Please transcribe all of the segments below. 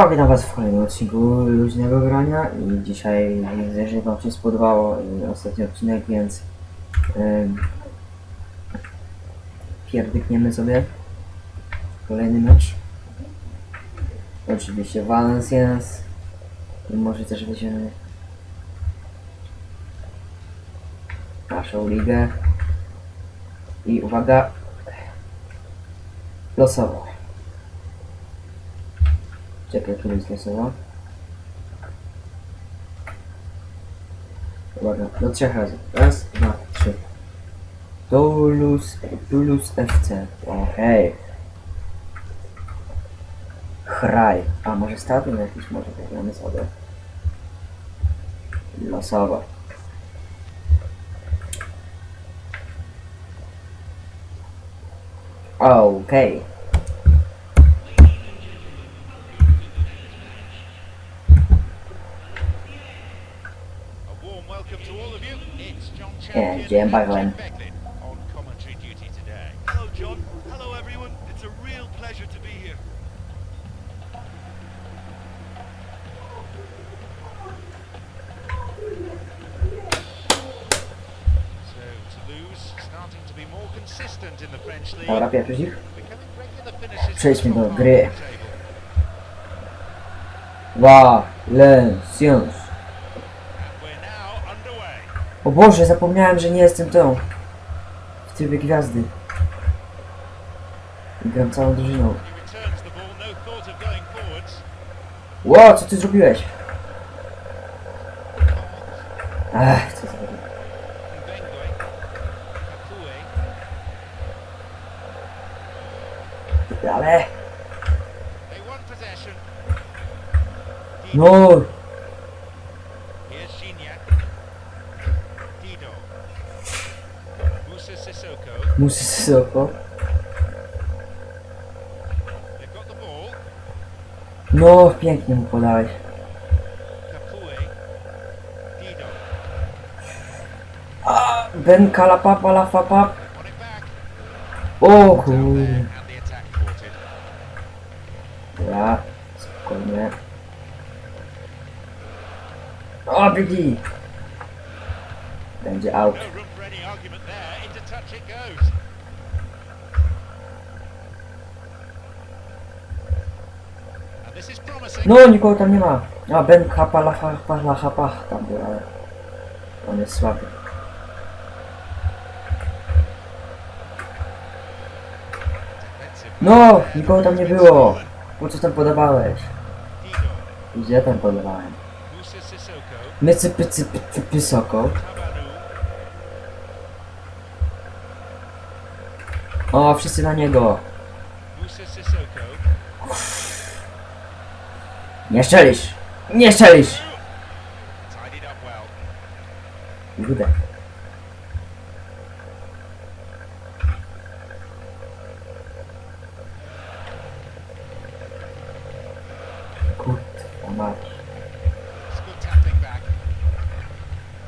Ja witam was w kolejnym odcinku Luźnego Grania i dzisiaj, jeżeli wam się spodobało y, ostatni odcinek, więc ym, pierdykniemy sobie kolejny mecz. Oczywiście Valenciennes i może też weźmiemy naszą ligę i uwaga losowo. Który jest losowo. Uwaga, do trzech razy. Raz, dwa, trzy. Toulouse, Toulouse FC. Okej. Chraj. A może stadion jakiś może weźmiemy sobie. Losowo. Okej. A Yeah, jam by Glenn. Hello, John. Hello, everyone. It's a real pleasure to be here. So, starting to be more consistent in the French league. O Boże, zapomniałem, że nie jestem tą. W trybie gwiazdy. I Gram całą drużyną. Ło, co ty zrobiłeś? Ach, co zrobiłem? Ale... No! Sissoko. Muszę soko. They've got the ball. No, pięknie mu podałeś. Kapue. Dido. A, Ben kalapapa la fapa. Want it back. O Down kurde. there, and the attack thwarted. Dobra, spokojnie. O, biegnij! Będzie out. No touch it goes. And this is promising. No, nikogo tam nie ma. A, Ben Kappa la Hapa la Hapa tam był, ale on jest słaby. No, nikogo tam nie było. Po co tam podawałeś? Gdzie tam podawałem? Mycy pycy pycy pysoko. O, wszyscy na niego. Nie szczelisz! Nie szczelisz! Back.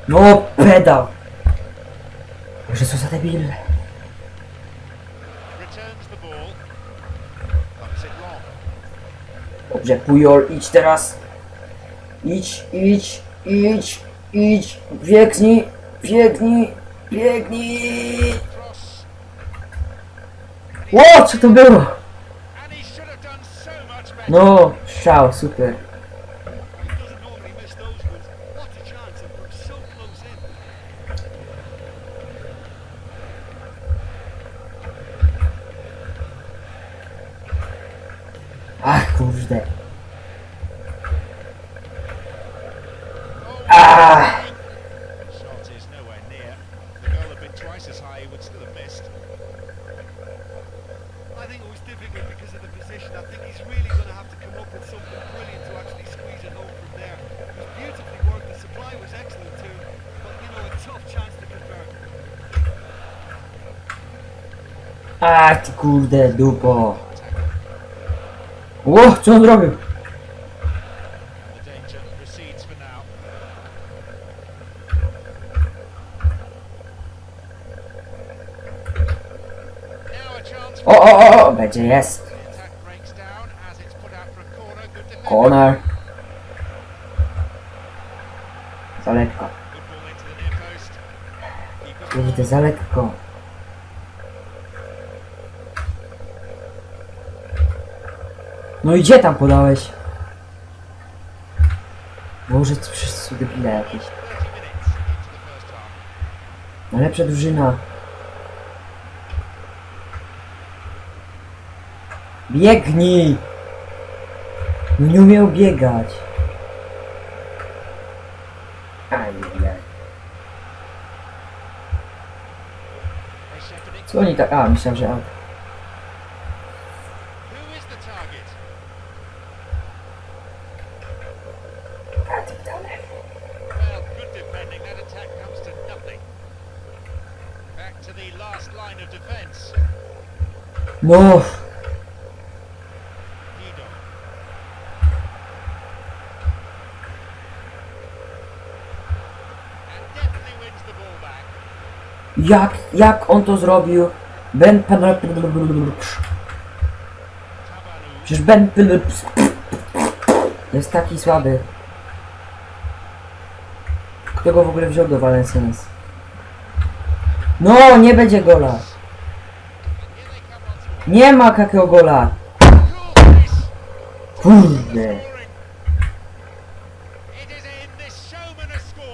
No, pedał! Boże, co za debil. Dobrze, Pujol, idź teraz. Idź, idź, idź, idź. Biegnij, biegnij, biegnij. Ło, co to było? And he should Ach, ty kurde, dupo. Ło, co on zrobił? A O, o, o, o, będzie jest. A corner. Za lekko. Kurde, za lekko. No i gdzie tam podałeś? Boże, przecież są debile jakieś. 30 minutes into the first half. Najlepsza drużyna. Biegnij! No nie umiał biegać. It. Co oni tak... A, myślałem, że... No! Jak, jak on to zrobił? Ben... Przecież Ben... Jest taki słaby. Kto go w ogóle wziął do Valenciennes? No, nie będzie gola. Nie ma takiego gola. Kurde.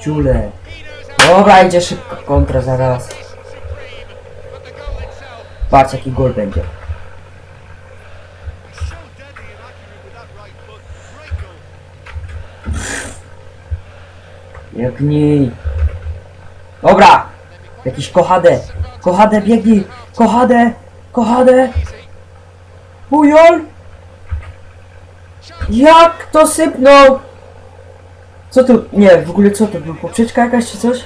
Ciule. Dobra, idzie szybko kontra zaraz. Patrz jaki gol będzie. Goal. Biegnij. Dobra. Jakiś kochadę. Kochadę, biegnij. Kochadę. Kochadę. easy. Pujol. Jak to sypnął? Co tu? Nie, w ogóle co to było? Poprzeczka jakaś czy coś?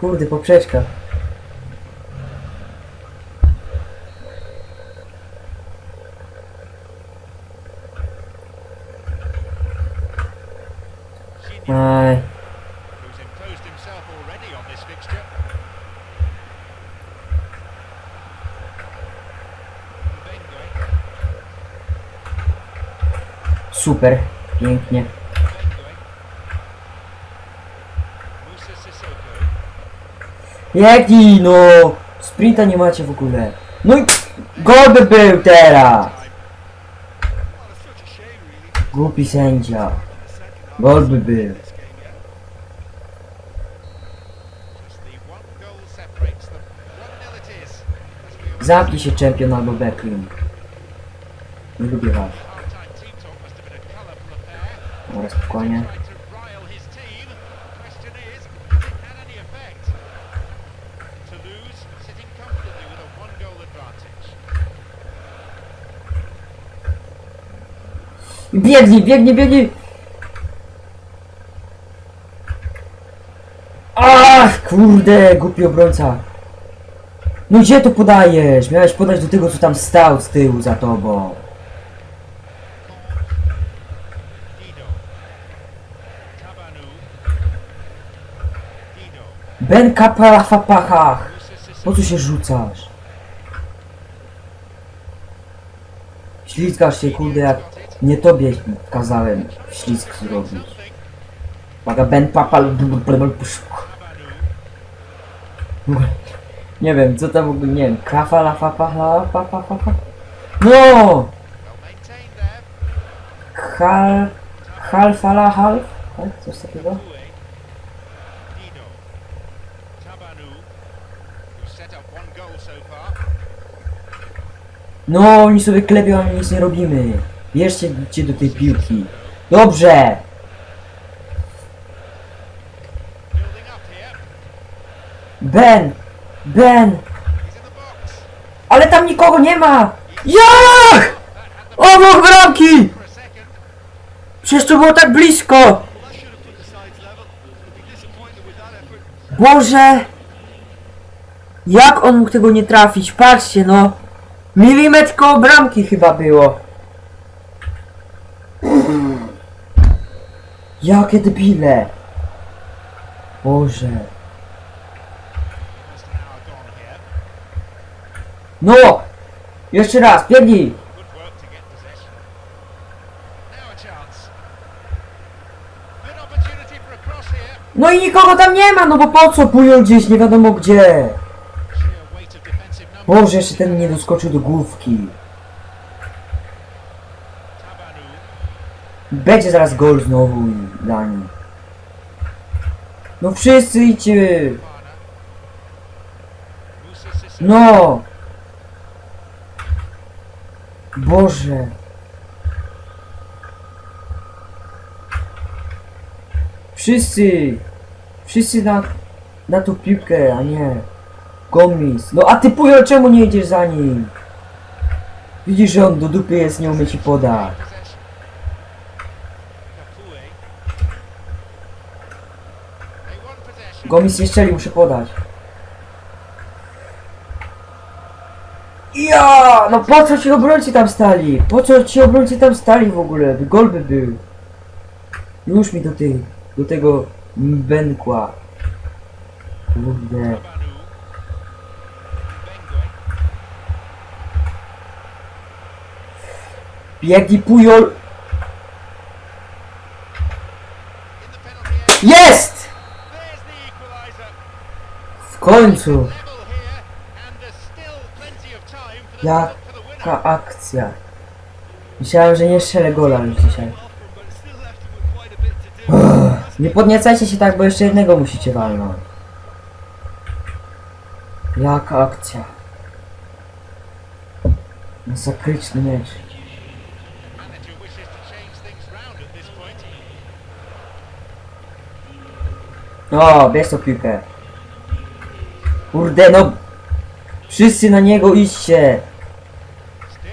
For half Super. Pięknie. Biegnij no! Sprinta nie macie w ogóle. No i gol by był teraz! Głupi sędzia. Gol by był. of this game, yeah. Just the one goal separates them. 1-0 it is. As we Zamknij się czempion albo Becklin. Nie lubię was. One-goal advantage. Biegnij, biegnij, biegnij! Ach, kurde, głupi obrońca. No gdzie to podajesz? Miałeś podać do tego, co tam stał z tyłu za tobą. Ben kapalafapachach. Musa Po co się rzucasz? Ślizgasz się, kurde, jak nie tobie kazałem ślizg zrobić. Uwaga, Ben papal... Nie wiem, co tam w ogóle, nie wiem, krafa la fa pa pa pa pa. No! Hal... Hal fala hal? Tak? Coś takiego? No, oni sobie klepią, a my nic nie robimy. Bierzcie cię do tej piłki. Dobrze! Ben! Ben! Ale tam nikogo nie ma! Jak? Obok bramki! Przecież to było tak blisko! Boże! Jak on mógł tego nie trafić? Patrzcie no! Milimetr koło bramki chyba było. Jakie debile! Boże. No! Jeszcze raz, biegnij! No i nikogo tam nie ma, no bo po co Pujol gdzieś, nie wiadomo gdzie. Boże, jeszcze ten nie doskoczył do główki. Będzie zaraz gol znowu dla nich. No wszyscy idźcie! No! Boże! Wszyscy! Wszyscy na, na tą piłkę, a nie Gomis. No a ty Pujol, czemu nie idziesz za nim? Widzisz, że on do dupy jest, nie umie ci podać. Gomis nie strzeli, muszę podać. Ja! No po co ci obrońcy tam stali? Po co ci obrońcy tam stali w ogóle? Gol by był. Już mi do tych, do tego bękła. Kurde. To look for the winner. Jaka akcja. Myślałem, że nie strzelę gola już dzisiaj. Nie podniecajcie się tak, bo jeszcze jednego musicie walnąć. Jaka akcja. Masakryczny mecz. O, bierz tą piłkę. Kurde, no. Wszyscy na niego idźcie.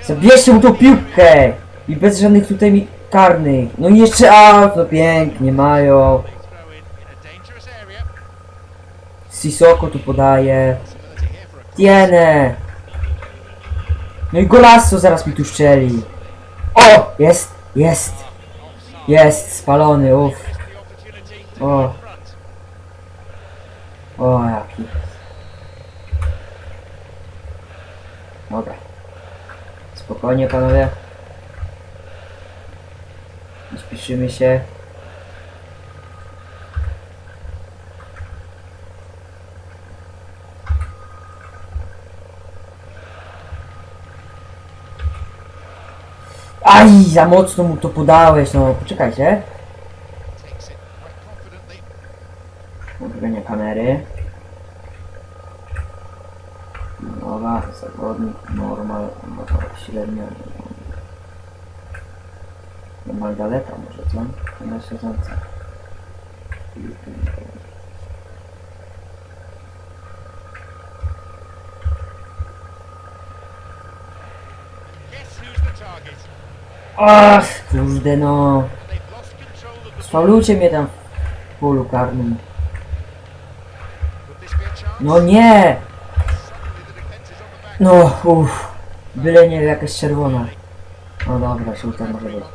Zabierzcie mu tą piłkę. I bez żadnych tutaj mi karnych. No i jeszcze aut, no pięknie mają. Sisoko tu podaje. Tiene. No i golasso zaraz mi tu szczeli. O! Jest, jest, jest, spalony, uff. Missed O, jaki. Dobra. Spokojnie panowie. Nie śpieszymy się. Aj, za mocno mu to podałeś, no poczekajcie. Nowa, zawodnik, normal, nowa, średnia. Normal daleka może co? Na siedząca. Ach, kurde no. Sfaulujcie mnie tam w polu karnym. No nie! No, uff. Byle nie jakaś czerwona. No dobra, żółta może być.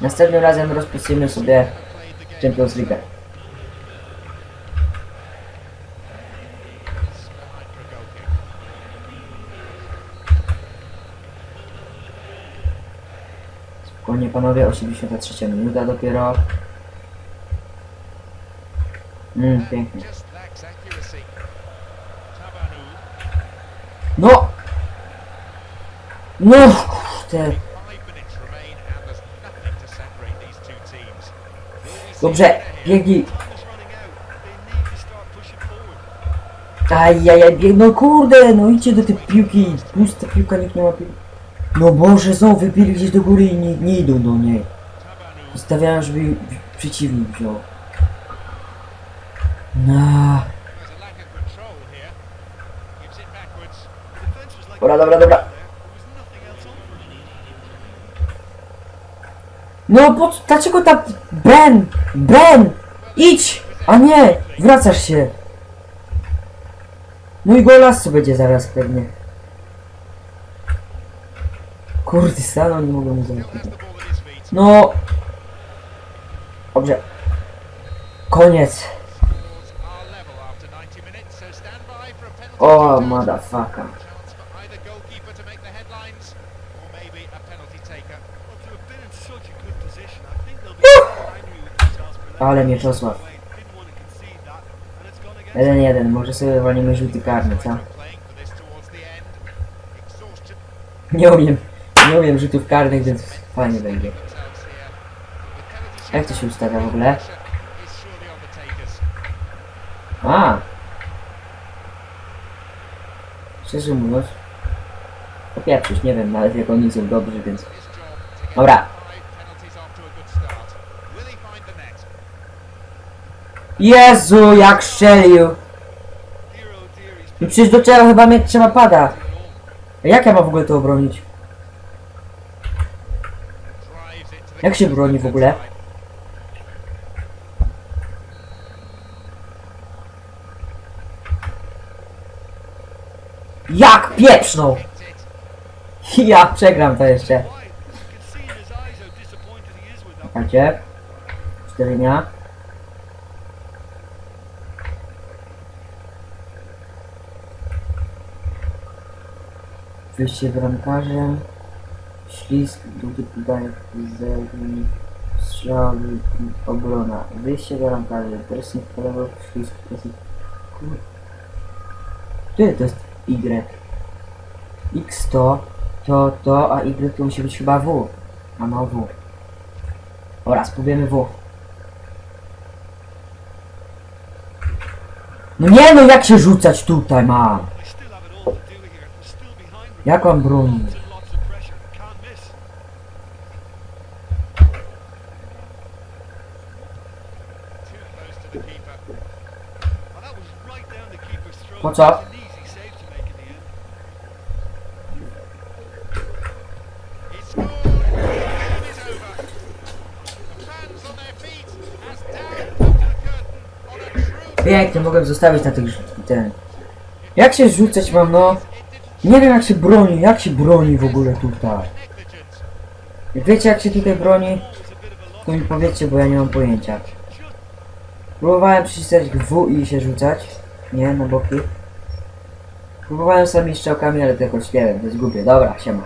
Następnym razem rozpuścimy sobie Champions League. Spokojnie panowie, 83 minuta dopiero. Mm, pięknie. No! No, kurde. Dobrze, biegnij. Ajajaj, bieg- no kurde, no idźcie do tej piłki. Pusta piłka, nikt nie ma piłki. No Boże, znowu wybili gdzieś do góry i nie, nie idą do niej. Zostawiałem, żeby przeciwnik wziął. Like Dobra, dobra, dobra. No co, dlaczego tak... Ben! Ben! Idź! A nie! Wracasz się! No i golasso będzie zaraz pewnie. Kurde, stanął, nie Still zamknąć. No! Dobrze. Koniec. O, motherfucker. Ale against them. 1-1, może sobie walimy rzuty karne, co? Nie umiem, nie umiem rzutów karnych, więc fajnie będzie. Jak to się ustawia w ogóle? A! Szczerze mówiąc, popieprzyć, nie wiem nawet jak oni są dobrzy, więc... Dobra. Jezu, jak strzelił! No przecież do czego chyba mieć trzeba pada. A jak ja mam w ogóle to obronić? Jak się broni w ogóle? side. Jak pieprznął! Ja przegram to jeszcze. Czekajcie. Cztery dnia. Wyjście bramkarzem. Ślizg, długi podaje zerni. Strzały, obrona. Wyjście bramkarzem. Pressing w lewo, ślizg, pressing. Kur- Który to jest Y? X to, to, to, a Y to musi być chyba W. A no W. Dobra, spróbujemy W. No nie no, jak się rzucać tutaj mam? They still have it all Pięknie, mogę zostawić na tych ten. Jak się rzucać mam, no? Nie wiem jak się broni, jak się broni w ogóle tutaj. Wiecie jak się tutaj broni, to mi powiedzcie, bo ja nie mam pojęcia. Próbowałem przycisnąć W i się rzucać. Nie, na boki. Próbowałem sami strzałkami, ale to jakoś nie wiem, to jest głupie. Dobra, siema.